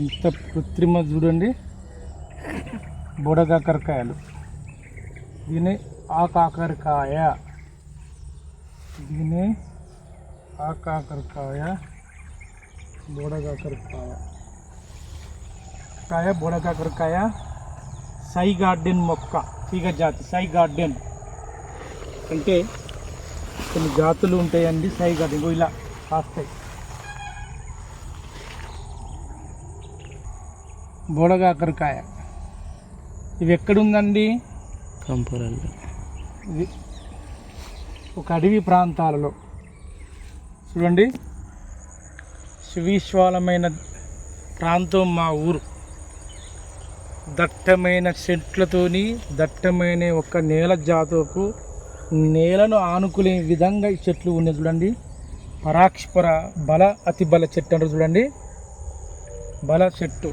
ఎంత కృత్రిమ చూడండి. బుడకాకరకాయలు దీని ఆకాకరకాయ దీని ఆకాకరకాయ బుడకాకరకాయ కాయ బుడకాకరకాయ సై గార్డెన్ మొక్క తీగ జాతి సై గార్డెన్. అంటే కొన్ని జాతులు ఉంటాయండి సై గార్డెన్. ఇగో ఇలా కాస్తాయి. బోడగాకరకాయ. ఇవి ఎక్కడుందండి? కంపూరాలు ఇది ఒక అడవి ప్రాంతాలలో. చూడండి. సువిశాలమైన ప్రాంతం మా ఊరు. దట్టమైన చెట్లతోని దట్టమైన ఒక నేల జాతుకు నేలను ఆనుకునే విధంగా ఈ చెట్లు ఉన్నాయి చూడండి. పరాక్షపర బల అతి బల చెట్టు అంటారు చూడండి. బల చెట్టు.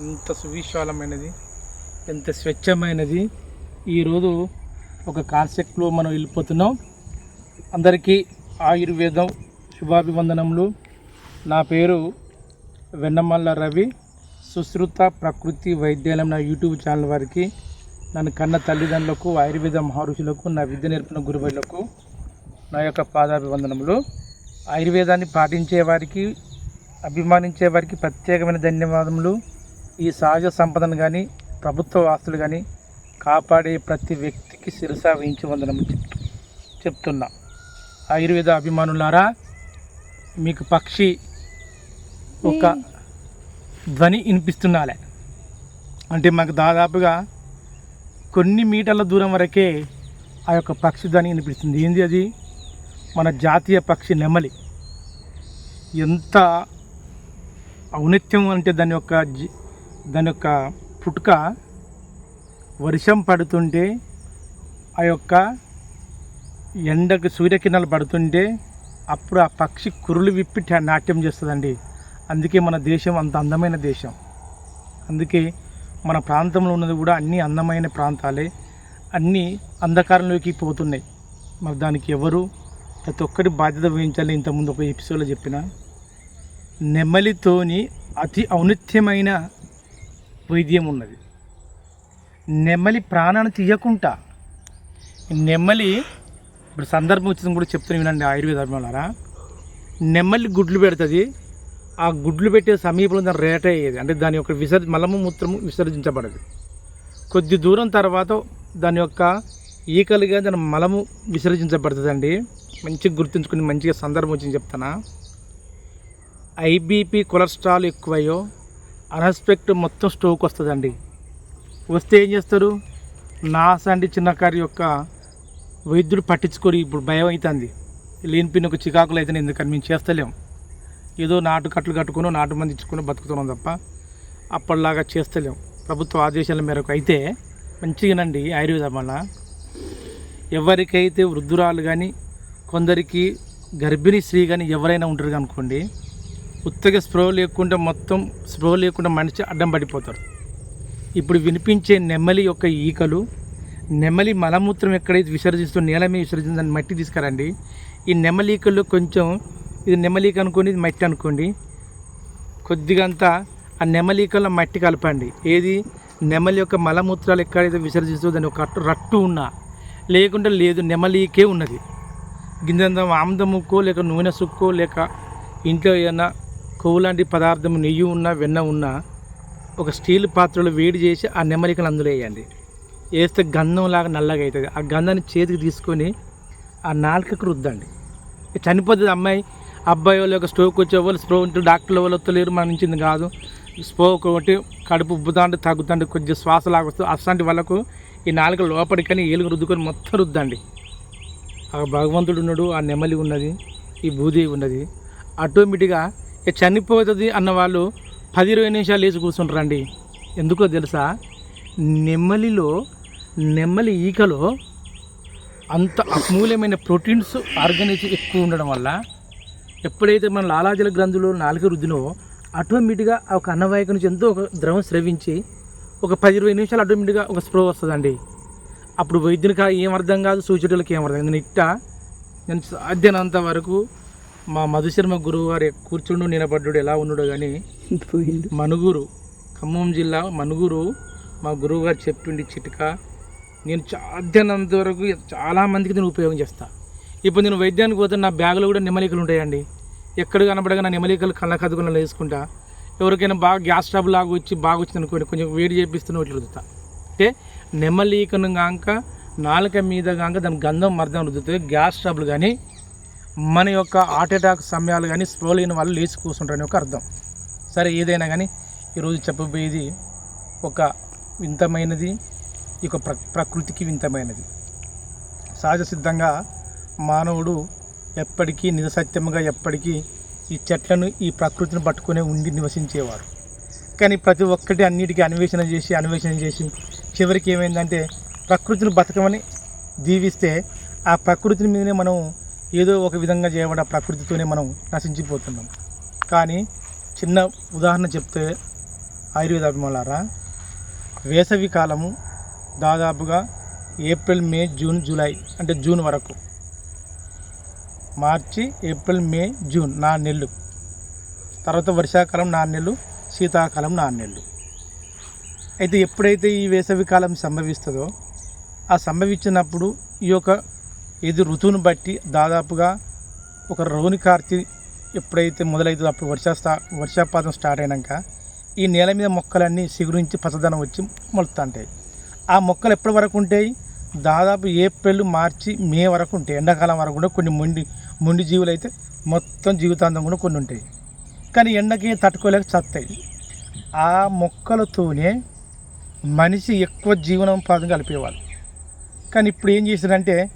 ఎంత సువిశాలమైనది ఎంత స్వచ్ఛమైనది. ఈరోజు ఒక కాన్సెప్ట్లో మనం వెళ్ళిపోతున్నాం. అందరికీ ఆయుర్వేదం శుభాభివందనములు. నా పేరు వెన్నమల్ల రవి. సుశ్రుత ప్రకృతి వైద్యాలయం నా యూట్యూబ్ ఛానల్ వారికి నన్ను కన్న తల్లిదండ్రులకు ఆయుర్వేద మహర్షులకు నా విద్య నేర్పిన గురువులకు నా యొక్క పాదాభివందనములు. ఆయుర్వేదాన్ని పాటించే వారికి అభిమానించే వారికి ప్రత్యేకమైన ధన్యవాదములు. ఈ సహజ సంపదను కానీ ప్రభుత్వ ఆస్తులు కానీ కాపాడే ప్రతి వ్యక్తికి శిరస వహించి వందనము చెప్ చెప్తున్నా. ఆయుర్వేద అభిమానులారా మీకు పక్షి ఒక ధ్వని వినిపిస్తున్నాలే. అంటే మాకు దాదాపుగా కొన్ని మీటర్ల దూరం వరకే ఆ యొక్క పక్షి ధ్వని వినిపిస్తుంది. ఏంది అది? మన జాతీయ పక్షి నెమలి. ఎంత ఔన్నత్యం అంటే దాని యొక్క జీ- దాని యొక్క పుట్క వర్షం పడుతుంటే ఆ యొక్క ఎండకు సూర్యకిరణాలు పడుతుంటే అప్పుడు ఆ పక్షి కురులు విప్పి నాట్యం చేస్తుందండి. అందుకే మన దేశం అంత అందమైన దేశం. అందుకే మన ప్రాంతంలో ఉన్నది కూడా అన్ని అందమైన ప్రాంతాలే. అన్నీ అంధకారంలోకి పోతున్నాయి. మరి దానికి ఎవరు ప్రతి ఒక్కటి బాధ్యత వహించాలి ఇంతకుముందు ఒక ఎపిసోడ్లో చెప్పిన. నెమలితోని అతి ఔన్నత్యమైన వైద్యం ఉన్నది. నెమ్మలి ప్రాణాన్ని తీయకుండా నెమ్మలి ఇప్పుడు సందర్భం వచ్చింది కూడా చెప్తాను వినండి ఆయుర్వేద అభిమానులారా నెమ్మలి గుడ్లు పెడుతుంది ఆ గుడ్లు పెట్టే సమీపంలో దాని రేట అయ్యేది అంటే దాని యొక్క విసర్జ మలము మూత్రము విసర్జించబడదు. కొద్ది దూరం తర్వాత దాని యొక్క ఈకలుగా దాని మలము విసర్జించబడుతుందండి. మంచిగా గుర్తుంచుకుని మంచిగా సందర్భం వచ్చింది చెప్తానా. ఐబీపీ కొలెస్ట్రాల్ ఎక్కువయ్యో అన్ఎక్స్పెక్ట్ మొత్తం స్ట్రోక్ వస్తుందండి. వస్తే ఏం చేస్తారు? నాసండి చిన్నకారి యొక్క వైద్యుడు పట్టించుకొని ఇప్పుడు భయం అవుతుంది లేనిపోయిన ఒక చికాకులు అయితే ఎందుకని మేము చేస్తలేం. ఏదో నాటు కట్లు కట్టుకుని నాటు మంది ఇచ్చుకుని బతుకుతున్నాం తప్ప అప్పటిలాగా చేస్తలేం. ప్రభుత్వ ఆదేశాల మేరకు అయితే మంచిగానండి ఆయుర్వేదం వల్ల ఎవరికైతే వృద్ధురాలు కానీ కొందరికి గర్భిణీ స్త్రీ కానీ ఎవరైనా ఉంటారు అనుకోండి ఉత్తగా స్ప్రో లేకుండా మొత్తం స్ప్రో లేకుండా మనిషి అడ్డం పడిపోతారు ఇప్పుడు వినిపించే నెమ్మలి యొక్క ఈకలు నెమ్మలి మలమూత్రం ఎక్కడైతే విసర్జిస్తూ నేల మీద విసర్జించిన మట్టి తీసుకురండి. ఈ నెమ్మలి కొంచెం ఇది నెమ్మలీక అనుకోండి ఇది మట్టి అనుకోండి. కొద్దిగా అంతా ఆ నెమలీకల్లో మట్టి కలపండి. ఏది? నెమలి యొక్క మలమూత్రాలు ఎక్కడైతే విసర్జిస్తూ దాని ఒక రట్టు- ఉన్నా లేకుంటే లేదు నెమలీకే ఉన్నది. గింజంత ఆముదం ముక్కో లేక నూనె సుక్కో లేక ఇంట్లో ఏదైనా కొవ్వు లాంటి పదార్థం నెయ్యి ఉన్నా వెన్న ఉన్నా ఒక స్టీల్ పాత్రలో వేడి చేసి ఆ నెమలికలు అందులో వేయండి. వేస్తే గంధం లాగా నల్లగా అవుతుంది. ఆ గంధాన్ని చేతికి తీసుకొని ఆ నాలుకకు రుద్దండి. చనిపోతుంది అమ్మాయి. అబ్బాయి వాళ్ళు ఒక స్ట్రోక్ వచ్చే వాళ్ళు స్ప్రో ఉంటే డాక్టర్ల వాళ్ళు వస్తలేరు మరణించింది కాదు. స్ప్రో ఒకటి కడుపు ఉబ్బుతాంటే తగ్గుతాంటే కొంచెం శ్వాస లాగొస్తుంది అట్లాంటి వాళ్ళకు ఈ నాలుక లోపలికని ఏలుగు రుద్దుకొని మొత్తం రుద్దండి. ఆ భగవంతుడు ఉన్నాడు ఆ నెమలి ఉన్నది ఈ భూదేవి ఉన్నది. ఆటోమేటిక్గా చనిపోతుంది అన్న వాళ్ళు పది ఇరవై నిమిషాలు వేసి కూర్చుంటారండి. ఎందుకో తెలుసా? నెమ్మలిలో నెమ్మలి ఈకలో అంత అమూల్యమైన ప్రోటీన్స్ ఆర్గనైజ్ ఎక్కువ ఉండడం వల్ల ఎప్పుడైతే మన లాలాజల గ్రంథులు నాలుక రుద్దినో ఆటోమేటిక్గా ఒక అన్నవాహిక నుంచి ఎంతో ఒక ద్రవం స్రవించి ఒక పది ఇరవై నిమిషాలు ఆటోమేటిక్గా ఒక స్ప్రో వస్తుందండి. అప్పుడు వైద్యునికి ఏం అర్థం కాదు సూచనలకు ఏం అర్థం కాదు. నేను ఇట్ట నేను సాధ్యనంత వరకు మా మధుశర్మ గురువు గారి కూర్చుండు నిలబడ్డాడు ఎలా ఉన్నాడో కానీ మనుగురు ఖమ్మం జిల్లా మనుగురు మా గురువు గారు చెప్పిండి చిట్క. నేను సాధ్యనంత వరకు చాలా మందికి నేను ఉపయోగం చేస్తా. ఇప్పుడు నేను వైద్యానికి పోతే నా బ్యాగులో కూడా నెమలికలు ఉంటాయండి. ఎక్కడ కనబడగా నా నెమలికలు కళ్ళ కదుకున్న వేసుకుంటా ఎవరికైనా బాగా గ్యాస్ ట్రబుల్ లాగా వచ్చి బాగా వచ్చింది అనుకోండి కొంచెం వేడి చేపిస్తున్న ఇట్లా రుద్దుతా. అంటే నెమలికను గాక నాలుక మీద గాక దాని గంధం మర్దం రుద్దుతుంది. గ్యాస్ ట్రబుల్ కానీ మన యొక్క హార్ట్ అటాక్ సమయాలు కానీ స్లో వాళ్ళు లేచి కూర్చుంటారని ఒక అర్థం. సరే ఏదైనా కానీ ఈరోజు చెప్పబోయేది ఒక వింతమైనది ఈ యొక్క ప్ర ప్రకృతికి వింతమైనది. సహజ సిద్ధంగా మానవుడు ఎప్పటికీ నిజసత్యముగా ఎప్పటికీ ఈ చెట్లను ఈ ప్రకృతిని పట్టుకునే ఉండి నివసించేవారు కానీ ప్రతి ఒక్కటి అన్నిటికీ అన్వేషణ చేసి అన్వేషణ చేసి చివరికి ఏమైందంటే ప్రకృతిని బతకమని దీవిస్తే ఆ ప్రకృతిని మీదనే మనం ఏదో ఒక విధంగా చేయబడ ప్రకృతితోనే మనం నశించిపోతున్నాం. కానీ చిన్న ఉదాహరణ చెప్తే ఆయుర్వేద అభిమానులారా వేసవి కాలము దాదాపుగా ఏప్రిల్ మే జూన్ జూలై అంటే జూన్ వరకు. మార్చి ఏప్రిల్ మే జూన్ నా నెల్లు తర్వాత వర్షాకాలం నా నెల్లు శీతాకాలం నా నెల్లు అయితే ఎప్పుడైతే ఈ వేసవి కాలం సంభవిస్తుందో ఆ సంభవించినప్పుడు ఈ యొక్క ఇది ఋతువును బట్టి దాదాపుగా ఒక రోని కార్తీ ఎప్పుడైతే మొదలవుతుందో అప్పుడు వర్షా స్టా వర్షాపాతం స్టార్ట్ అయినాక ఈ నేల మీద మొక్కలన్నీ సిగురించి పచ్చదనం వచ్చి మొలుతుంటాయి. ఆ మొక్కలు ఎప్పటి వరకు ఉంటాయి? దాదాపు ఏప్రిల్ మార్చి మే వరకు ఉంటాయి. ఎండాకాలం వరకు కూడా కొన్ని మొండి మొండి జీవులు అయితే మొత్తం జీవితాంతం కూడా కొన్ని ఉంటాయి. కానీ ఎండకి తట్టుకోలేక చస్తాయి. ఆ మొక్కలతోనే మనిషి ఎక్కువ జీవనోపాధి కలిపేవాళ్ళు కానీ ఇప్పుడు ఏం చేశారంటే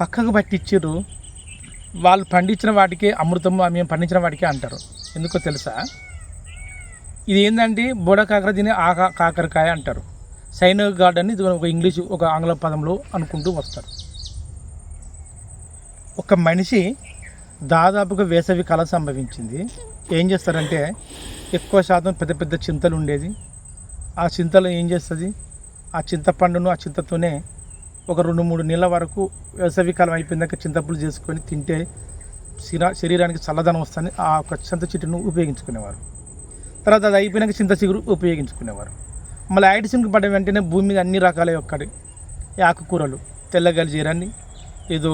పక్కకు పట్టించారు వాళ్ళు పండించిన వాటికే అమృతం మేము పండించిన వాటికే అంటారు. ఎందుకో తెలుసా? ఇది ఏంటంటే బోడ కాకర దీని ఆకా కాకరకాయ అంటారు. సైన్ గార్డెన్ ఇది ఒక ఇంగ్లీష్ ఒక ఆంగ్ల పదంలో అనుకుంటూ వస్తారు. ఒక మనిషి దాదాపుగా వేసవి కాలం సంభవించింది. ఏం చేస్తారంటే ఎక్కువ శాతం పెద్ద పెద్ద చింతలు ఉండేది. ఆ చింతలు ఏం చేస్తుంది? ఆ చింతపండును ఆ చింతతోనే ఒక రెండు మూడు నెలల వరకు వేసవికాలం అయిపోయిందాక చింతపులు చేసుకొని తింటే శరీరానికి చల్లదనం వస్తుంది. ఆ ఒక చింత చెట్టును ఉపయోగించుకునేవారు. తర్వాత అది అయిపోయినాక చింత చిగురు ఉపయోగించుకునేవారు. మళ్ళీ ఐడిసింకి పడ్డ వెంటనే భూమి మీద అన్ని రకాల ఒక్కటి ఆకుకూరలు తెల్లగలి జీరాన్ని ఏదో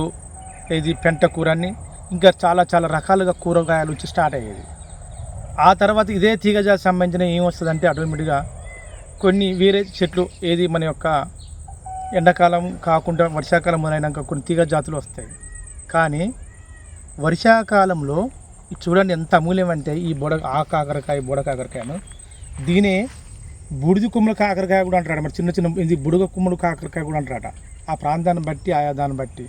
ఇది పెంట కూరని ఇంకా చాలా చాలా రకాలుగా కూరగాయలు వచ్చి స్టార్ట్ అయ్యేది. ఆ తర్వాత ఇదే తీగజాతి సంబంధించిన ఏం వస్తుందంటే ఆటోమేటిక్గా కొన్ని వేరే చెట్లు ఏది మన యొక్క ఎండాకాలం కాకుండా వర్షాకాలం మొదలైనాక కొన్ని తీగ జాతులు వస్తాయి. కానీ వర్షాకాలంలో చూడండి ఎంత అమూల్యం అంటే ఈ బొడ ఆ కాకరకాయ బొడ కాకరకాయను దీనే బూడిద కుమ్మల కాకరకాయ కూడా అంటాడు మరి చిన్న చిన్న ఇది బుడగ కుమ్మడి కాకరకాయ కూడా అంటారట. ఆ ప్రాంతాన్ని బట్టి ఆయా దాన్ని బట్టి.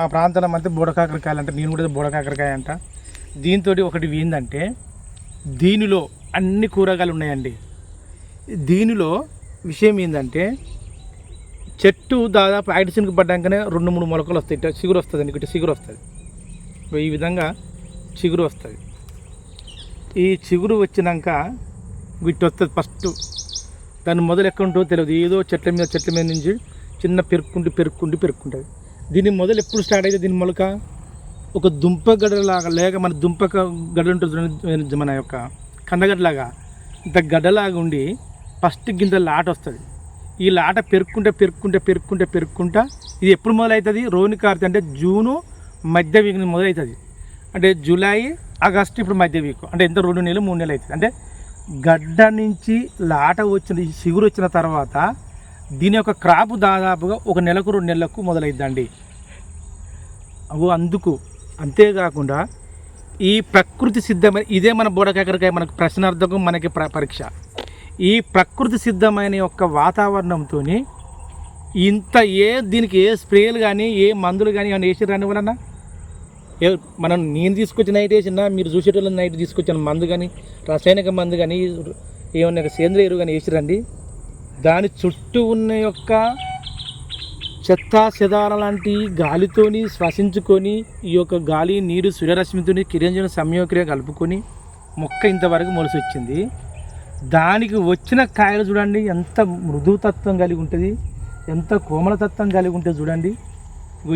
ఆ ప్రాంతం అంతా బుడ కాకరకాయలు అంటే నేను కూడా బుడ కాకరకాయ అంట. దీంతో ఒకటి ఏంటంటే దీనిలో అన్ని కూరగాయలు ఉన్నాయండి. దీనిలో విషయం ఏంటంటే చెట్టు దాదాపు ఐడిసిన్కి పడ్డాకనే రెండు మూడు మొలకలు వస్తాయి. ఇటు చిగురు వస్తుంది అండి ఇటు చిగురు వస్తుంది. ఈ విధంగా చిగురు వస్తుంది. ఈ చిగురు వచ్చినాక వీటి వస్తుంది ఫస్ట్. దాన్ని మొదలు ఎక్కడుంటో తెలియదు. ఏదో చెట్ల మీద చెట్ల మీద నుంచి చిన్న పెరుక్కుంటూ పెరుక్కుంటూ పెరుక్కుంటుంది. దీని మొదలు ఎప్పుడు స్టార్ట్ అయితే దీని మొలక? ఒక దుంప గడ్డలాగా లేక మన దుంప గడ్డ ఉంటుంది మన యొక్క కందగడ్డలాగా. ఇంత గడ్డలాగా ఉండి ఫస్ట్ గింత లాట వస్తుంది. ఈ లాట పెరుక్కుంటే పెరుక్కుంటే పెరుక్కుంటే పెరుక్కుంటా. ఇది ఎప్పుడు మొదలవుతుంది రోని కార్తీ అంటే జూను మధ్య వీక్ మొదలవుతుంది అంటే జూలై ఆగస్టు ఇప్పుడు మధ్య వీక్. అంటే ఎంత? రెండు నెలలు మూడు నెలలు అవుతుంది అంటే గడ్డ నుంచి లాట వచ్చిన ఈ చిగురు వచ్చిన తర్వాత దీని యొక్క క్రాప్ దాదాపుగా ఒక నెలకు రెండు నెలలకు మొదలైద్దండి. అవు అందుకు అంతేకాకుండా ఈ ప్రకృతి సిద్ధమైన ఇదే మన బోడకాకరకాయ మనకు ప్రశ్నార్థకం మనకి ప్ర పరీక్ష. ఈ ప్రకృతి సిద్ధమైన యొక్క వాతావరణంతో ఇంత ఏ దీనికి ఏ స్ప్రేలు కానీ ఏ మందులు కానీ ఏమైనా వేసి రాని వలన ఏ మనం నేను తీసుకొచ్చిన నైట్ వేసిన మీరు చూసేటోళ్ళు నైట్ తీసుకొచ్చిన మందు కానీ రసాయనిక మందు కానీ ఏమన్నా సేంద్రియ ఎరువు కానీ వేసిరండి దాని చుట్టూ ఉన్న యొక్క చెత్త చెదార లాంటి గాలితోని శ్వసించుకొని ఈ యొక్క గాలి నీరు సూర్యరశ్మితోని కిరంజన సంయోక్రియ కలుపుకొని మొక్క ఇంతవరకు మొలసి వచ్చింది దానికి వచ్చిన కాయలు చూడండి ఎంత మృదుతత్వం కలిగి ఉంటుంది ఎంత కోమలతత్వం కలిగి ఉంటుంది చూడండి.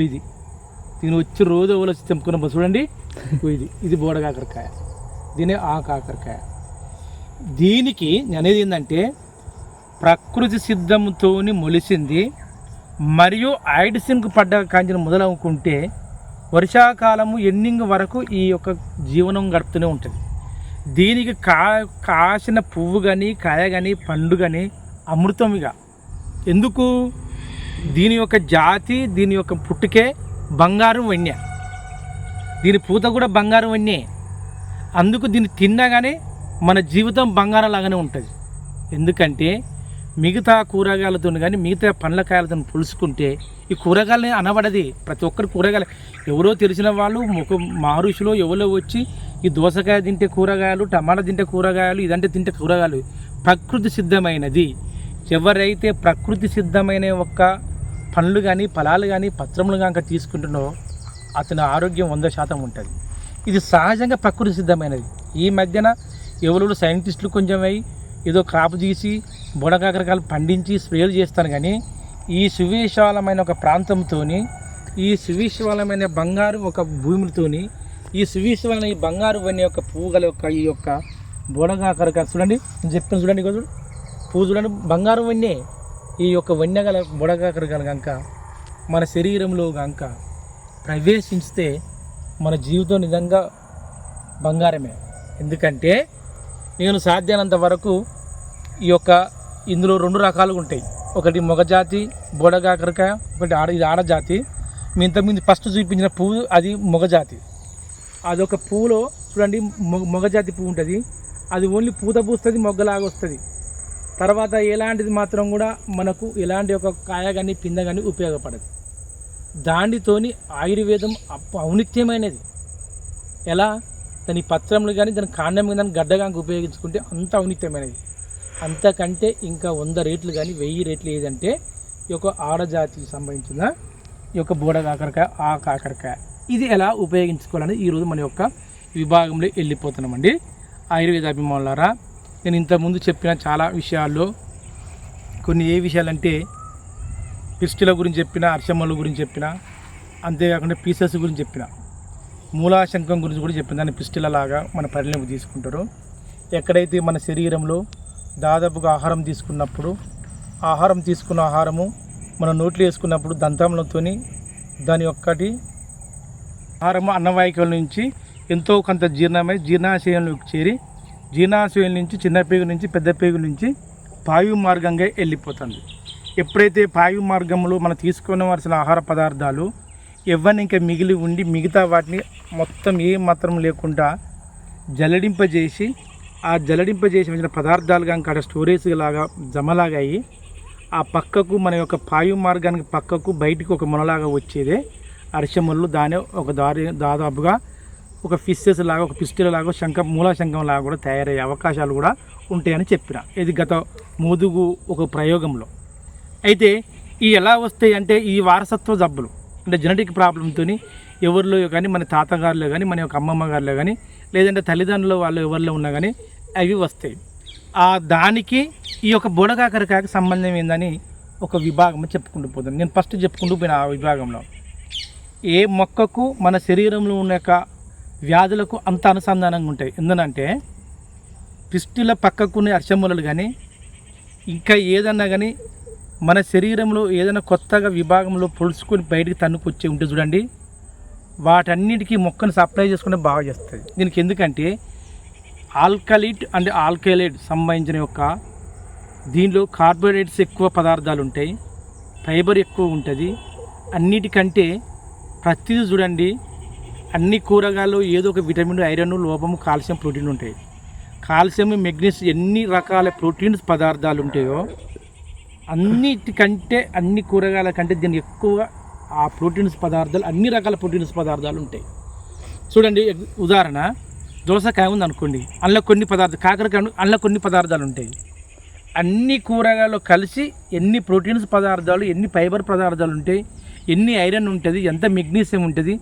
ఇది. దీని వచ్చి రోజు ఎవరు వచ్చి తెంపుకున్నప్పుడు చూడండి. ఇది. ఇది బోడ కాకరకాయ. దీని ఆ కాకరకాయ. దీనికి నేను అనేది ఏంటంటే ప్రకృతి సిద్ధంతో మొలిసింది మరియు ఐడిసిన్కు పడ్డ కాంచిన మొదలవుకుంటే వర్షాకాలము ఎండింగ్ వరకు ఈ యొక్క జీవనం గడుపుతూనే ఉంటుంది. దీనికి కా కాసిన పువ్వు కానీ కాయ కానీ పండు కానీ అమృతం ఇక. ఎందుకు? దీని యొక్క జాతి దీని యొక్క పుట్టుకే బంగారం వన్య దీని పూత కూడా బంగారం వన్యే అందుకు దీన్ని తిన్నగానే మన జీవితం బంగారం లాగానే ఉంటుంది. ఎందుకంటే మిగతా కూరగాయలతో కానీ మిగతా పండ్ల కాయలతో పులుసుకుంటే ఈ కూరగాయలని అనబడది. ప్రతి ఒక్కరు కూరగాయలు. ఎవరో తెలిసిన వాళ్ళు ఒక మహర్షులు ఎవరో వచ్చి ఈ దోసకాయ తింటే కూరగాయలు టమాటా తింటే కూరగాయలు ఇదంటే తింటే కూరగాయలు. ప్రకృతి సిద్ధమైనది. ఎవరైతే ప్రకృతి సిద్ధమైన ఒక్క పండ్లు కానీ ఫలాలు కానీ పత్రములు కనుక తీసుకుంటున్నో అతని ఆరోగ్యం వంద శాతం ఉంటుంది. ఇది సహజంగా ప్రకృతి సిద్ధమైనది. ఈ మధ్యన ఎవరు సైంటిస్టులు కొంచెం అయి ఏదో క్రాప్ తీసి బుడకాకరకాయలు పండించి స్ప్రేలు చేస్తాను కానీ ఈ సువిశాలమైన ఒక ప్రాంతంతోని ఈ సువిశాలమైన బంగారు ఒక భూమితోని ఈ సువిశాలమైన ఈ బంగారు వన్ని యొక్క పువ్వు గల యొక్క ఈ యొక్క బుడగాకరక చూడండి. నేను చూడండి ఇగో చూడు పువ్వు చూడండి. బంగారు వన్యే ఈ యొక్క వన్య గల బుడగాకరకాయలు కనుక మన శరీరంలో కనుక ప్రవేశించితే మన జీవితం నిజంగా బంగారమే. ఎందుకంటే నేను సాధ్యమైనంత వరకు ఈ యొక్క ఇందులో రెండు రకాలుగా ఉంటాయి. ఒకటి మొగజాతి బోడగాకరకాయ ఒకటి ఆడ ఇది ఆడజాతి మీ ఇంతకుముందు ఫస్ట్ చూపించిన పువ్వు అది మొగజాతి అదొక పువ్వులో చూడండి మొగ మొగజాతి పువ్వు ఉంటుంది. అది ఓన్లీ పూత పూస్తుంది మొగ్గలాగా వస్తుంది. తర్వాత ఎలాంటిది మాత్రం కూడా మనకు ఎలాంటి ఒక కాయ కానీ పింద కానీ ఉపయోగపడదు. దాండితోని ఆయుర్వేదం అప్ప ఔనిత్యమైనది. ఎలా? దాని పత్రంలో కానీ దాని కాండం కానీ గడ్డ కానీ ఉపయోగించుకుంటే అంత ఔనిత్యమైనది. అంతకంటే ఇంకా వంద రేట్లు కానీ వెయ్యి రేట్లు ఏదంటే ఈ యొక్క ఆడజాతికి సంబంధించిన ఈ యొక్క బోడ కాకరకాయ ఆ కాకరకాయ. ఇది ఎలా ఉపయోగించుకోవాలని ఈరోజు మన యొక్క విభాగంలో వెళ్ళిపోతున్నామండి. ఆయుర్వేద అభిమానులారా నేను ఇంతకుముందు చెప్పిన చాలా విషయాల్లో కొన్ని ఏ విషయాలంటే పిస్టుల గురించి చెప్పిన అర్షమ్మల గురించి చెప్పిన అంతేకాకుండా పీసెస్ గురించి చెప్పిన మూలాశంకం గురించి కూడా చెప్పిన దాన్ని పిస్టులలాగా మన పరిణితి తీసుకుంటారు. ఎక్కడైతే మన శరీరంలో దాదాపుగా ఆహారం తీసుకున్నప్పుడు ఆహారం తీసుకున్న ఆహారము మన నోట్లు వేసుకున్నప్పుడు దంతంలతో దాని ఒక్కటి ఆహారము అన్నవాహికల నుంచి ఎంతో కొంత జీర్ణమై జీర్ణాశయంలోకి చేరి జీర్ణాశయం నుంచి చిన్న పేగు నుంచి పెద్ద పేగు నుంచి పాయు మార్గంగా వెళ్ళిపోతుంది. ఎప్పుడైతే పాయు మార్గంలో మనం తీసుకోవలసిన ఆహార పదార్థాలు ఇవన్నీ ఇంకా మిగిలి ఉండి మిగతా వాటిని మొత్తం ఏ మాత్రం లేకుండా జలడింపజేసి ఆ జలడింపజేసి వచ్చిన పదార్థాలు కనుక అక్కడ స్టోరేజ్ లాగా జమలాగా అయ్యి ఆ పక్కకు మన యొక్క పాయు మార్గానికి పక్కకు బయటికి ఒక మొనలాగా వచ్చేదే అరిసెముళ్ళు దాని ఒక దారి దాదాపుగా ఒక ఫిషెస్ లాగా ఒక పిస్టిల్ లాగా శంఖ మూల శంఖం లాగా కూడా తయారయ్యే అవకాశాలు కూడా ఉంటాయని చెప్పిన. ఇది గత మోదుగు ఒక ప్రయోగంలో. అయితే ఈ ఎలా వస్తాయి అంటే ఈ వారసత్వ జబ్బులు అంటే జెనెటిక్ ప్రాబ్లంతో ఎవరిలో కానీ మన తాతగారిలో కానీ మన యొక్క అమ్మమ్మ గారిలో కానీ లేదంటే తల్లిదండ్రుల వాళ్ళు ఎవరిలో ఉన్నా కానీ అవి వస్తాయి. ఆ దానికి ఈ యొక్క బుడగాకరకాయకు సంబంధం ఏందని ఒక విభాగం చెప్పుకుంటూ పోతాను నేను ఫస్ట్ చెప్పుకుంటూ పోయిన ఆ విభాగంలో. ఏ మొక్కకు మన శరీరంలో ఉన్న యొక్క వ్యాధులకు అంత అనుసంధానంగా ఉంటాయి. ఎందుకంటే పిస్టుల పక్కకున్న అర్చమూలలు కానీ ఇంకా ఏదన్నా కానీ మన శరీరంలో ఏదైనా కొత్తగా విభాగంలో పొలుచుకొని బయటికి తన్నుకొచ్చి ఉంటే చూడండి వాటన్నిటికీ మొక్కను సప్లై చేసుకుంటే బాగా చేస్తుంది దీనికి ఎందుకంటే ఆల్కలిట్ అండ్ ఆల్కలైడ్ సంబంధించిన యొక్క దీనిలో కార్బోహైడ్రేట్స్ ఎక్కువ పదార్థాలు ఉంటాయి ఫైబర్ ఎక్కువ ఉంటుంది అన్నిటికంటే ప్రతిదీ చూడండి. అన్ని కూరగాయలు ఏదో ఒక విటమిన్ ఐరన్ లోపము కాల్షియం ప్రోటీన్ ఉంటాయి. కాల్షియం మెగ్నీస్ ఎన్ని రకాల ప్రోటీన్స్ పదార్థాలు ఉంటాయో అన్నిటికంటే అన్ని కూరగాయల కంటే దీనికి ఎక్కువ ఆ ప్రోటీన్స్ పదార్థాలు అన్ని రకాల ప్రోటీన్స్ పదార్థాలు ఉంటాయి. చూడండి ఉదాహరణ. దోసకాయ ఉంది అనుకోండి అందులో కొన్ని పదార్థాలు కాకరకాయ అందులో కొన్ని పదార్థాలు ఉంటాయి. అన్ని కూరగాయలు కలిసి ఎన్ని ప్రోటీన్స్ పదార్థాలు ఎన్ని ఫైబర్ పదార్థాలు ఉంటాయి? ఎన్ని ఐరన్ ఉంటుంది ఎంత మెగ్నీషియం ఉంటుంది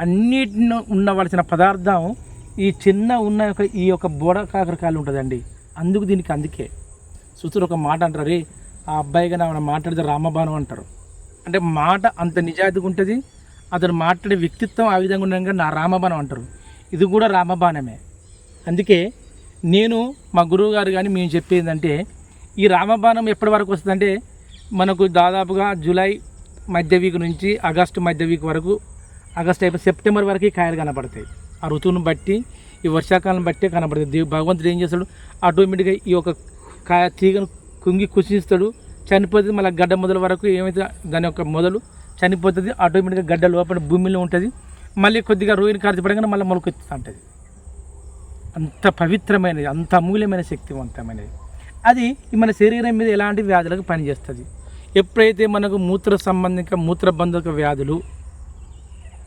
అన్నిటిని ఉండవలసిన పదార్థం ఈ చిన్న ఉన్న యొక్క ఈ యొక్క బోడ కాకరకాయలు ఉంటుందండి. అందుకు దీనికి అందుకే. చూస్తారు ఒక మాట అంటారు. "రే, ఆ అబ్బాయిగా నా మాట్లాడితే రామబాణం అంటారు. అంటే మాట అంత నిజాయితీగా ఉంటుంది అతను మాట్లాడే వ్యక్తిత్వం ఆ విధంగా ఉండగా నా రామబాణం అంటారు. ఇది కూడా రామబాణమే. అందుకే నేను మా గురువు గారు కానీ మేము చెప్పేది ఈ రామబాణం ఎప్పటి వరకు వస్తుందంటే మనకు దాదాపుగా జూలై మధ్య వీక్ నుంచి ఆగస్టు మధ్య వీక్ వరకు ఆగస్ట్ అయిపోయి సెప్టెంబర్ వరకు కాయలు కనపడతాయి. ఆ ఋతువును బట్టి ఈ వర్షాకాలం బట్టే కనపడుతుంది భగవంతుడు ఏం చేస్తాడు? ఆటోమేటిక్గా ఈ యొక్క కాయ తీగను కుంగి కుషిస్తాడు చనిపోతుంది మళ్ళీ గడ్డ మొదల వరకు ఏమైతే దాని యొక్క మొదలు చనిపోతుంది ఆటోమేటిక్గా గడ్డ లోపల భూమిలో ఉంటుంది. మళ్ళీ కొద్దిగా రోహిణి కార్తీ మళ్ళీ మొలకొచ్చుతూ ఉంటుంది అంత పవిత్రమైనది అంత అమూల్యమైన శక్తివంతమైనది. అది మన శరీరం మీద ఎలాంటి వ్యాధులకు పనిచేస్తుంది? ఎప్పుడైతే మనకు మూత్ర సంబంధిక మూత్రబంధక వ్యాధులు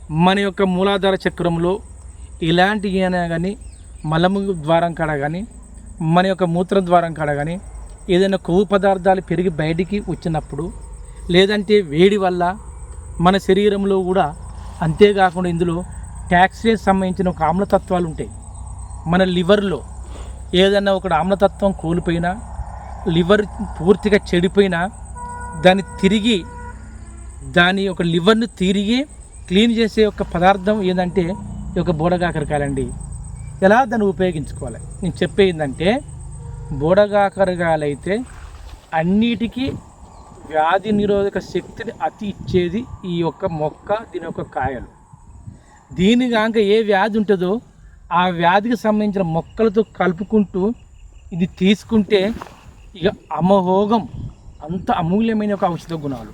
మన యొక్క మూలాధార చక్రంలో ఇలాంటి అయినా కానీ మలము ద్వారం కాడ కానీ మన యొక్క మూత్ర ద్వారం కాడ కానీ ఏదైనా కొవ్వు పదార్థాలు పెరిగి బయటికి వచ్చినప్పుడు లేదంటే వేడి వల్ల మన శరీరంలో కూడా అంతేకాకుండా ఇందులో ట్యాక్సీకి సంబంధించిన ఒక ఆమ్లతత్వాలు ఉంటాయి. మన లివర్లో ఏదైనా ఒక ఆమ్లతత్వం కోల్పోయినా లివర్ పూర్తిగా చెడిపోయినా దాన్ని తిరిగి దాని యొక్క లివర్ను తిరిగి క్లీన్ చేసే ఒక పదార్థం ఏంటంటే ఈ యొక్క బోడగాకరకాయలండి. ఎలా దాన్ని ఉపయోగించుకోవాలి? నేను చెప్పేందంటే బోడగాకరకాయలైతే అన్నిటికీ వ్యాధి నిరోధక శక్తిని అతి ఇచ్చేది ఈ యొక్క మొక్క దీని యొక్క కాయలు. దీని కాక ఏ వ్యాధి ఉంటుందో ఆ వ్యాధికి సంబంధించిన మొక్కలతో కలుపుకుంటూ ఇది తీసుకుంటే ఇక అమహోగం అంత అమూల్యమైన ఒక ఔషధ గుణాలు.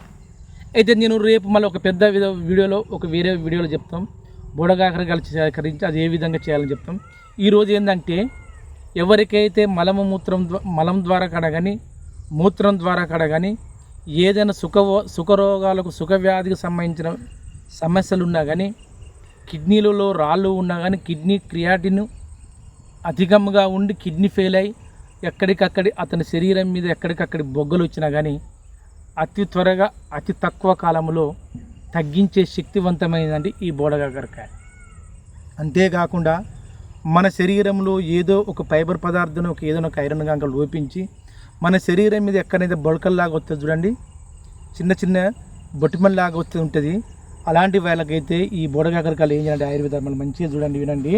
అయితే నేను రేపు మళ్ళీ ఒక పెద్ద విధ- వీడియోలో ఒక వేరే వీడియోలో చెప్తాం. బుడగాకర సేకరించి అది ఏ విధంగా చేయాలని చెప్తాం. ఈరోజు ఏంటంటే ఎవరికైతే మలము మూత్రం మలం ద్వారా కడగని మూత్రం ద్వారా కడగని ఏదైనా సుఖ సుఖరోగాలకు సుఖవ్యాధికి సంబంధించిన సమస్యలు ఉన్నా కానీ కిడ్నీలలో రాళ్ళు ఉన్నా కానీ కిడ్నీ క్రియాటిన్ అధికంగా ఉండి కిడ్నీ ఫెయిల్ అయ్యి ఎక్కడికక్కడి అతని శరీరం మీద ఎక్కడికక్కడి బొగ్గలు వచ్చినా కానీ అతి త్వరగా అతి తక్కువ కాలంలో తగ్గించే శక్తివంతమైనదండి ఈ బోడగాకరకాయ. అంతేకాకుండా మన శరీరంలో ఏదో ఒక ఫైబర్ పదార్థం ఒక ఏదో ఒక ఐరన్ గంక లోపించి మన శరీరం మీద ఎక్కడైతే బొడకల్లాగా వస్తుంది చూడండి చిన్న చిన్న బొటిమల్లాగా వస్తూ ఉంటుంది. అలాంటి వాళ్ళకైతే ఈ బోడగాకరకాయలు ఏం చేయాలంటే ఆయుర్వేద మనం మంచిగా చూడండి వినండి.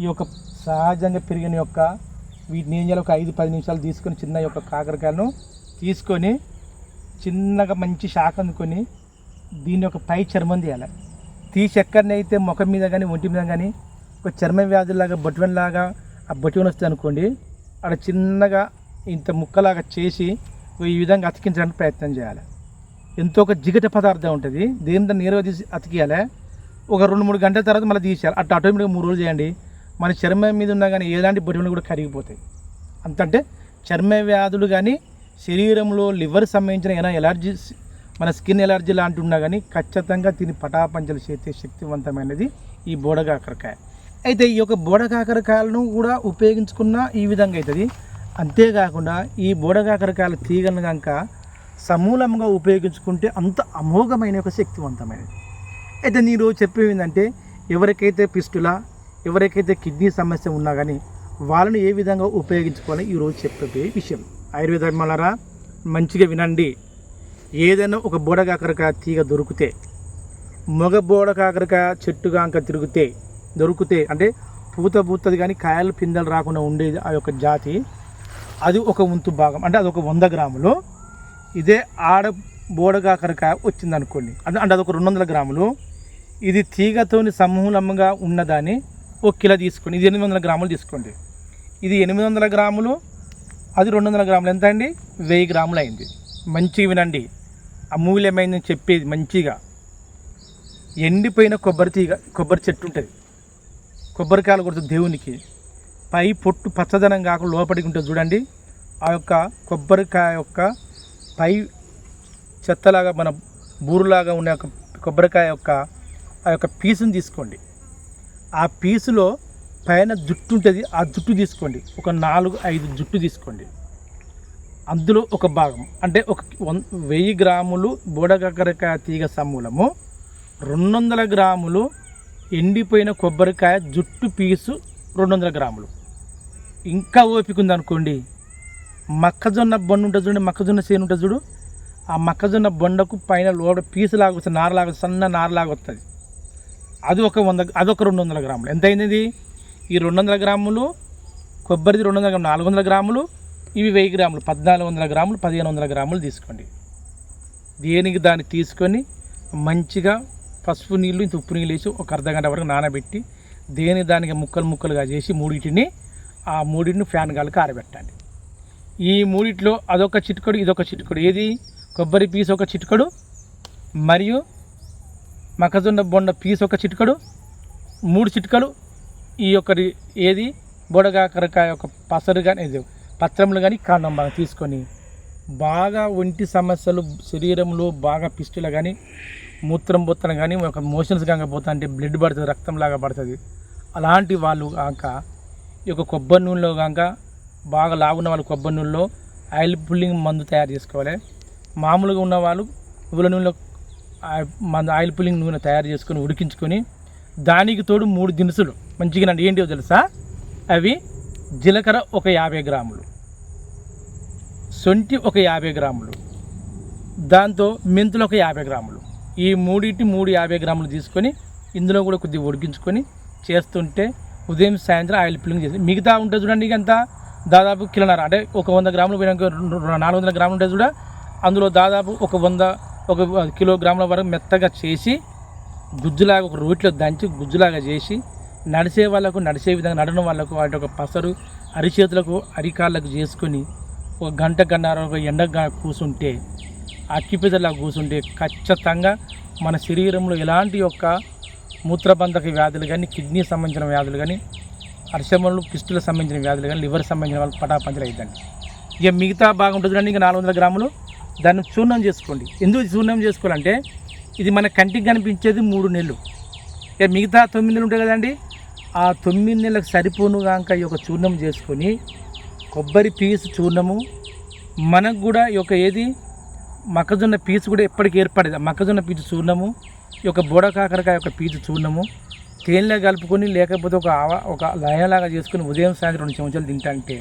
ఈ యొక్క సహజంగా పెరిగిన యొక్క వీటిని ఏం చేయాలి ఒక ఐదు పది నిమిషాలు తీసుకొని చిన్న యొక్క కాకరకాయలను తీసుకొని చిన్నగా మంచి శాఖ అందుకొని దీని యొక్క పై చర్మం తీయాలి. తీసి ఎక్కడనైతే ముఖం మీద కానీ ఒంటి మీద కానీ ఒక చర్మ వ్యాధులాగా బొటివన్లాగా ఆ బొటివన్ వస్తుంది అనుకోండి అక్కడ చిన్నగా ఇంత ముక్కలాగా చేసి ఈ విధంగా అతికించడానికి ప్రయత్నం చేయాలి. ఎంతో ఒక జిగట పదార్థం ఉంటుంది దీని దాన్ని నేరుగా తీసి అతికియాలి ఒక రెండు మూడు గంటల తర్వాత మళ్ళీ తీసేయాలి. అట్లా ఆటోమేటిక్గా మూడు రోజులు చేయండి. మన చర్మం మీద ఉన్నా కానీ ఎలాంటి బొటివన్లు కూడా కరిగిపోతాయి. అంత అంటే చర్మ వ్యాధులు కానీ శరీరంలో లివర్ సంబంధించిన ఏమైనా ఎలర్జీస్ మన స్కిన్ ఎలర్జీ లాంటి ఉన్నా కానీ ఖచ్చితంగా దీన్ని పటాపంచలు చేసే శక్తివంతమైనది ఈ బోడగాకరకాయ అయితే ఈ యొక్క బోడకాకరకాయలను కూడా ఉపయోగించుకున్న ఈ విధంగా అవుతుంది అంతేకాకుండా ఈ బోడకాకరకాయల తీగలను కనుక సమూలంగా ఉపయోగించుకుంటే అంత అమోఘమైన ఒక శక్తివంతమైనది. అయితే నేను చెప్పేది ఏంటంటే ఎవరికైతే పిస్టులా ఎవరికైతే కిడ్నీ సమస్య ఉన్నా కానీ వాళ్ళని ఏ విధంగా ఉపయోగించుకోవాలని ఈరోజు చెప్పే విషయం. ఆయుర్వేద మలరా మంచిగా వినండి. ఏదైనా ఒక బోడకాకరకాయ తీగ దొరికితే మగ బోడకాకరకాయ చెట్టు ఇంకా తిరిగితే దొరికితే అంటే పూత పూతది కానీ కాయలు పిందెలు రాకుండా ఉండేది ఆ యొక్క జాతి అది ఒక వంతు భాగం. అంటే అది ఒక వంద గ్రాములు. ఇదే ఆడ బోడకాకరకాయ వచ్చింది అనుకోండి అంటే అంటే అదొక రెండు వందల గ్రాములు. ఇది తీగతోని సమూలంగా ఉన్నదాన్ని ఒక కిలో తీసుకోండి. ఇది ఎనిమిది వందల గ్రాములు తీసుకోండి. ఇది ఎనిమిది వందల గ్రాములు అది రెండు వందల గ్రాములు. ఎంత అండి? వెయ్యి గ్రాములు అయింది. మంచిగా వినండి. అమూల్యమైందని చెప్పేది మంచిగా. ఎండిపోయిన కొబ్బరి తీగ కొబ్బరి చెట్టు ఉంటుంది. కొబ్బరికాయలు కొడుతుంది దేవునికి. పై పొట్టు పచ్చదనం కాకుండా లోపలికి ఉంటుంది చూడండి. ఆ యొక్క కొబ్బరికాయ యొక్క పై చెత్తలాగా మన బూరులాగా ఉన్న యొక్క కొబ్బరికాయ యొక్క ఆ యొక్క పీసుని తీసుకోండి. ఆ పీసులో పైన జుట్టు ఉంటుంది ఆ జుట్టు తీసుకోండి. ఒక నాలుగు ఐదు జుట్టు తీసుకోండి. అందులో ఒక భాగం అంటే ఒక వన్ వెయ్యి గ్రాములు బూడగకరకాయ తీగ సమూలము రెండు వందల గ్రాములు ఎండిపోయిన కొబ్బరికాయ జుట్టు పీసు రెండు వందల గ్రాములు. ఇంకా ఓపిక ఉందనుకోండి మొక్కజొన్న బొండ ఉంటుంది చూడండి మొక్కజొన్న చేను ఉంటుంది చూడు. ఆ మొక్కజొన్న బొండకు పైన లోడ పీసు లాగా వస్తుంది నారలాగా సన్న నారలాగా వస్తుంది అది ఒక వంద అదొక రెండు వందల గ్రాములు. ఎంత అయింది ఈ రెండు వందల గ్రాములు కొబ్బరిది రెండు వందల గ్రాములు నాలుగు వందల గ్రాములు ఇవి వెయ్యి గ్రాములు. పద్నాలుగు వందల గ్రాములు పదిహేను వందల గ్రాములు తీసుకోండి. దేనికి దాన్ని తీసుకొని మంచిగా పసుపు నీళ్ళు ఇంత ఉప్పు నీళ్ళు వేసి ఒక అర్ధగంట వరకు నానబెట్టి దేని దానికి ముక్కలు ముక్కలుగా చేసి మూడింటిని ఆ మూడింటిని ఫ్యాన్ గాలికి ఆరబెట్టండి. ఈ మూడిట్లో అదొక చిటికడు ఇదొక చిటికడు. ఏది? కొబ్బరి పీస్ ఒక చిటికడు మరియు మొక్కజొన్న బొండ పీస్ ఒక చిటికడు మూడు చిటికలు ఈ యొక్క ఏది? బుడగాకరకాయ ఒక పసరు కానీ పత్రములు కానీ కాండం బాగా తీసుకొని బాగా ఒంటి సమస్యలు శరీరంలో బాగా పిస్టులు కానీ మూత్రం పోతాను కానీ ఒక మోషన్స్ కనుక పోతా అంటే బ్లడ్ పడుతుంది రక్తం లాగా పడుతుంది. అలాంటి వాళ్ళు కాక ఈ యొక్క కొబ్బరి నూనెలో కాక బాగా లాగున్న వాళ్ళు కొబ్బరి నూనెలో ఆయిల్ పుల్లింగ్ మందు తయారు చేసుకోవాలి. మామూలుగా ఉన్న వాళ్ళు ఉల నూనెలో ఆ- ఆయిల్ పుల్లింగ్ నూనె తయారు చేసుకొని ఉడికించుకొని దానికి తోడు మూడు దినుసులు మంచిగా నండి. ఏంటివో తెలుసా? అవి జీలకర్ర ఒక యాభై గ్రాములు సొంటి ఒక యాభై గ్రాములు దాంతో మెంతులు ఒక యాభై గ్రాములు. ఈ మూడింటి మూడు యాభై గ్రాములు తీసుకొని ఇందులో కూడా కొద్దిగా ఉడికించుకొని చేస్తుంటే ఉదయం సాయంత్రం ఆయిల్ పుల్లింగ్ చేసి మిగతా ఉంటుంది చూడండి అంతా దాదాపు కిలోన్నర. అంటే ఒక వంద గ్రాములు పోయినాక నాలుగు వందల గ్రాములు ఉంటుంది చూడ. అందులో దాదాపు ఒక వంద ఒక కిలోగ్రాముల వరకు మెత్తగా చేసి గుజ్జులాగా ఒక రోట్లో దంచి గుజ్జులాగా చేసి నడిచే వాళ్ళకు నడిచే విధంగా నడడం వాళ్ళకు వాటి ఒక పసరు అరిచేతులకు అరికాళ్ళకు చేసుకొని ఒక గంట గన్నర ఒక ఎండగా కూసుంటే అక్కిపిదలా కూసుంటే ఖచ్చితంగా మన శరీరంలో ఎలాంటి యొక్క మూత్రబంధక వ్యాధులు కానీ కిడ్నీ సంబంధించిన వ్యాధులు కానీ అర్షములు కిస్టులకు సంబంధించిన వ్యాధులు కానీ లివర్ సంబంధించిన వాళ్ళు పటాపంచలు అవుతుంది ఇక మిగతా భాగం కానీ ఇంకా నాలుగు వందల గ్రాములు. దాన్ని చూర్ణం చేసుకోండి. ఎందుకు చూర్ణం చేసుకోవాలంటే ఇది మన కంటికి కనిపించేది మూడు నెలలు. ఇక మిగతా తొమ్మిది నెలలు ఉంటాయి కదండి. ఆ తొమ్మిది నెలలకు సరిపోను కాక ఈ యొక్క చూర్ణం చేసుకొని కొబ్బరి పీసు చూర్ణము మనకు కూడా ఈ యొక్క ఏది మొక్కజొన్న పీచు కూడా ఎప్పటికీ ఏర్పడేది. మొక్కజొన్న పీచు చూర్ణము ఈ యొక్క బోడ కాకరకాయ యొక్క పీచు చూర్ణము తేనెలో కలుపుకొని లేకపోతే ఒక ఆవ ఒక లయలాగా చేసుకొని ఉదయం సాయంత్రం రెండు చెంచాలు అంటే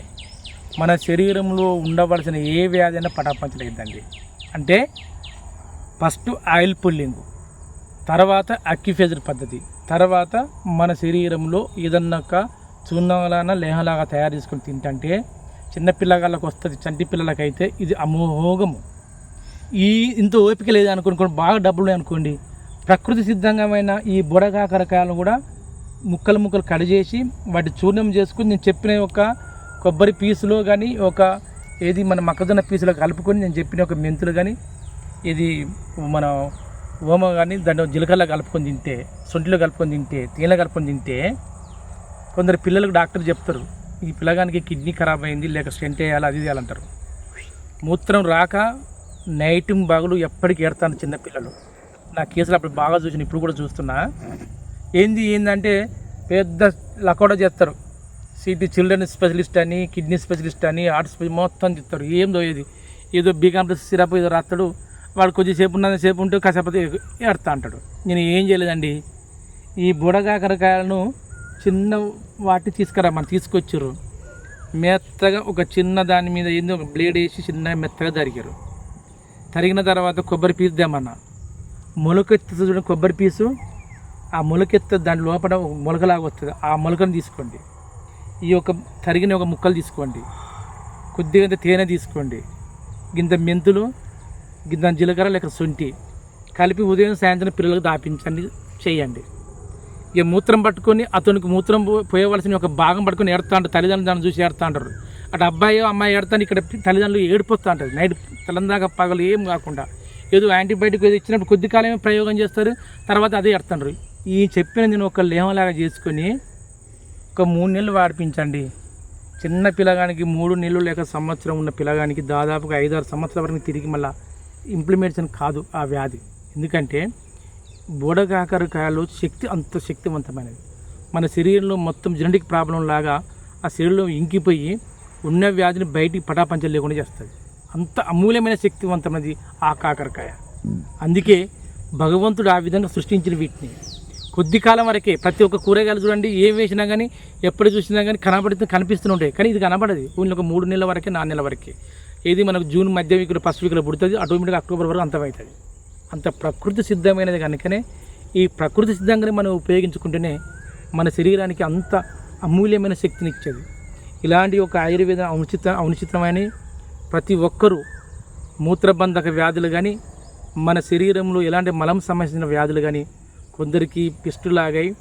మన శరీరంలో ఉండవలసిన ఏ వ్యాధి అయినా పటాపంచలేదండి అంటే ఫస్ట్ ఆయిల్ పుల్లింగ్ తర్వాత అక్యుఫేజర్ పద్ధతి తర్వాత మన శరీరంలో ఏదన్నా ఒక చూర్ణలాగా లేహలాగా తయారు చేసుకొని తింటంటే చిన్న పిల్లగాళ్ళకి వస్తుంది చంటి పిల్లలకైతే ఇది అమోఘము. ఈ ఇంత ఓపిక లేదు అనుకోండి బాగా డబ్బులు అనుకోండి ప్రకృతి సిద్ధంగామైన ఈ బుడగాకరకాయలు కూడా ముక్కలు ముక్కలు కడిచేసి వాటి చూర్ణం చేసుకుని నేను చెప్పిన ఒక కొబ్బరి పీసులో కానీ ఒక ఏది మన మొక్కజొన్న పీసులో కలుపుకొని నేను చెప్పిన ఒక మెంతులు కానీ ఇది మన ఓమ కానీ దాంట్లో జీలకర్ర కలుపుకొని తింటే సొంటిలో కలుపుకొని తింటే తేనెలో కలుపుకొని తింటే కొందరు పిల్లలకు డాక్టర్ చెప్తారు ఈ పిల్లగానికి కిడ్నీ ఖరాబ్ అయింది లేక స్టెంట్ వేయాలి అది చేయాలంటారు మూత్రం రాక నైట్ బాగులు ఎప్పటికీ ఏడతాను చిన్నపిల్లలు నా కేసులు అప్పుడు బాగా చూసిన ఇప్పుడు కూడా చూస్తున్నా. ఏంది ఏంటంటే పెద్ద లకోడ చేస్తారు. సిటీ చిల్డ్రన్ స్పెషలిస్ట్ అని కిడ్నీ స్పెషలిస్ట్ అని హార్ట్ స్పెషలిస్ట్ మొత్తం చెప్తారు ఏం దోయేది ఏదో బీ కాంప్లెక్స్ సిరప్ ఏదో రాస్తాడు. వాడు కొద్దిసేపు ఉన్నది సేపు ఉంటే కాసేపతి ఎడతా అంటాడు. నేను ఏం చేయలేదండి. ఈ బుడగాకరకాయలను చిన్న వాటి తీసుకురమ్మని తీసుకొచ్చారు. మెత్తగా ఒక చిన్న దాని మీద ఏందో ఒక బ్లేడ్ వేసి చిన్న మెత్తగా తరిగారు. తరిగిన తర్వాత కొబ్బరి పీసు దేమన్నా మొలకెత్తు చూడండి కొబ్బరి పీసు. ఆ మొలకెత్త దాని లోపల మొలకలాగా వస్తుంది. ఆ మొలకను తీసుకోండి. ఈ యొక్క తరిగిన ఒక ముక్కలు తీసుకోండి. కొద్దిగా తేనె తీసుకోండి. గింత మెంతులు గింత జీలకర్ర లేక శొంఠి కలిపి ఉదయం సాయంత్రం పిల్లలకు దాపించండి చేయండి. ఇక మూత్రం పట్టుకొని అతనికి మూత్రం పో- పోయవలసిన ఒక భాగం పట్టుకొని ఏడుతా ఉంటారు తల్లిదండ్రులు దాన్ని చూసి ఏడుతా అంటారు అటు అబ్బాయి అమ్మాయి ఏడుతాను ఇక్కడ తల్లిదండ్రులు ఏడిపోతూ ఉంటారు నైట్ తెల్లందాకా పగలు ఏం కాకుండా. ఏదో యాంటీబయాటిక్ ఏదో ఇచ్చినప్పుడు కొద్ది కాలమే ప్రయోగం చేస్తారు. తర్వాత అదే ఎడతాండ్రు ఈ చెప్పిన నేను ఒక లేహంలాగా చేసుకొని ఒక మూడు నెలలు వాడిపించండి. చిన్న పిల్లగానికి మూడు నెలలు లేక సంవత్సరం ఉన్న పిల్లగానికి దాదాపుగా ఐదారు సంవత్సరాల వరకు తిరిగి మళ్ళీ ఇంప్లిమెంటేషన్ కాదు ఆ వ్యాధి. ఎందుకంటే బోడకాకరకాయలు శక్తి అంత శక్తివంతమైనది మన శరీరంలో మొత్తం జెనెటిక్ ప్రాబ్లం లాగా ఆ శరీరంలో ఇంకిపోయి ఉన్న వ్యాధిని బయటికి పటాపంచలు లేకుండా చేస్తుంది. అంత అమూల్యమైన శక్తివంతమైనది ఆ కాకరకాయ. అందుకే భగవంతుడు ఆ విధంగా సృష్టించిన వీటిని. కొద్ది కాలం వరకే ప్రతి ఒక్క కూరగాయలు చూడండి ఏం వేసినా కానీ ఎప్పుడు చూసినా కానీ కనబడుతూ కనిపిస్తుంటాయి. ఉంటాయి కానీ ఇది కనబడదు. ఓన్లీ ఒక మూడు నెలల వరకే నాలుగు నెలల వరకే. ఏది మనకు జూన్ మధ్య వీకులు ఫస్ట్ వీక్లో పుడుతుంది ఆటోమేటిక్గా అక్టోబర్ వరకు అంతమవుతుంది అంత ప్రకృతి సిద్ధమైనది కనుకనే ఈ ప్రకృతి సిద్ధంగానే మనం ఉపయోగించుకుంటేనే మన శరీరానికి అంత అమూల్యమైన శక్తిని ఇచ్చేది. ఇలాంటి ఒక ఆయుర్వేద అనుచిత అనుచితమని ప్రతి ఒక్కరూ మూత్రబంధక వ్యాధులు కానీ మన శరీరంలో ఎలాంటి మలం సంబంధించిన వ్యాధులు కానీ కొందరికి పిస్టులాగాయి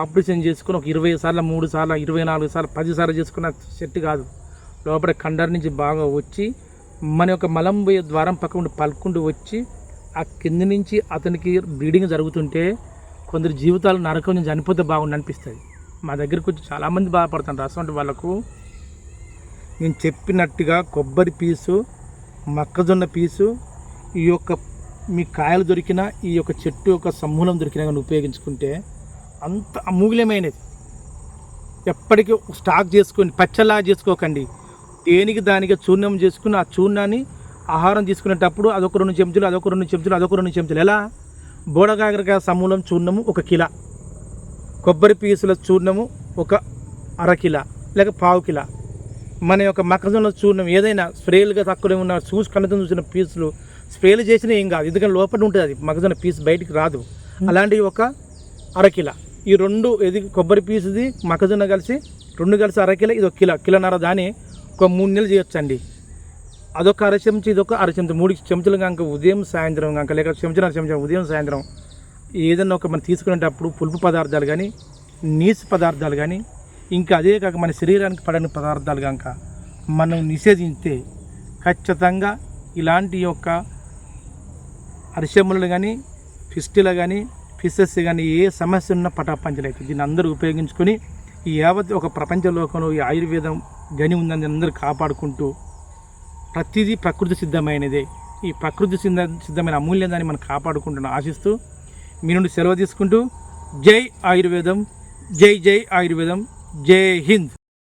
ఆపరేషన్ చేసుకుని ఒక ఇరవై సార్లు మూడు సార్లు ఇరవై నాలుగు సార్లు పది సార్లు చేసుకున్న సెట్ కాదు. లోపల కండర్ నుంచి బాగా వచ్చి మన యొక్క మలం పోయే ద్వారం పక్క ఉండి పలుకుంటూ వచ్చి ఆ కింద నుంచి అతనికి బ్లీడింగ్ జరుగుతుంటే కొందరు జీవితాలు నరకం నుంచి చనిపోతే బాగుండి అనిపిస్తుంది. మా దగ్గరికి వచ్చి చాలామంది బాధపడుతుంటారు అటువంటి వాళ్ళకు నేను చెప్పినట్టుగా కొబ్బరి పీసు మొక్కజొన్న పీసు ఈ యొక్క మీ కాయలు దొరికిన ఈ యొక్క చెట్టు యొక్క సమూలం దొరికినా కానీ ఉపయోగించుకుంటే అంత అమూల్యమైనది. ఎప్పటికీ స్టాక్ చేసుకొని పచ్చలా చేసుకోకండి. దేనికి దానికి చూర్ణం చేసుకుని ఆ చూర్ణాన్ని ఆహారం తీసుకునేటప్పుడు అదొక రెండు చెంచులు అదొక రెండు చెంచులు అదొక రెండు చెంచులు. ఎలా? బోడకాకరకాయ సమూలం చూర్ణము ఒక కిలా. కొబ్బరి పీసుల చూర్ణము ఒక అర కిలో లేక పావు కిలో. మన యొక్క మొక్కజొన్న చూర్ణం ఏదైనా స్ప్రేలుగా తక్కువ ఉన్న చూసి కళ్ళతో చూసిన పీసులు స్ప్రేలు చేసినా ఏం కాదు. ఎందుకంటే లోపల ఉంటుంది అది. మగజన పీస్ బయటికి రాదు. అలాంటి ఒక అరకిల ఈ రెండు ఇది కొబ్బరి పీసుది మొక్కజొన్న కలిసి రెండు కలిసి అరకిల ఇది ఒక కిలో. కిలోన్నర దాని ఒక మూడు నెలలు చేయొచ్చండి. అదొక అర చెంచా ఇదొక అర చెంచా. మూడు చెంచులు కనుక ఉదయం సాయంత్రం కనుక లేక చెంచున్నర చెంచా ఉదయం సాయంత్రం ఏదన్నా ఒక మనం తీసుకునేటప్పుడు పులుపు పదార్థాలు కానీ నీసు పదార్థాలు కానీ ఇంకా అదే కాక మన శరీరానికి పడని పదార్థాలు కనుక మనం నిషేధించితే ఖచ్చితంగా ఇలాంటి యొక్క అరిసెమ్మలు కానీ ఫిస్టులు కానీ ఫిషెస్ కానీ ఏ సమస్య ఉన్న పటాపంచలేదు. దీన్ని అందరూ ఉపయోగించుకొని ఈ యావత్ ఒక ప్రపంచ లోకంలో ఈ ఆయుర్వేదం గని ఉందని అందరూ కాపాడుకుంటూ ప్రతిదీ ప్రకృతి సిద్ధమైనదే. ఈ ప్రకృతి సిద్ధ సిద్ధమైన అమూల్యాన్ని మనం కాపాడుకుంటున్న ఆశిస్తూ మీ నుండి సెలవు తీసుకుంటూ జై ఆయుర్వేదం జై జై ఆయుర్వేదం జై హింద్.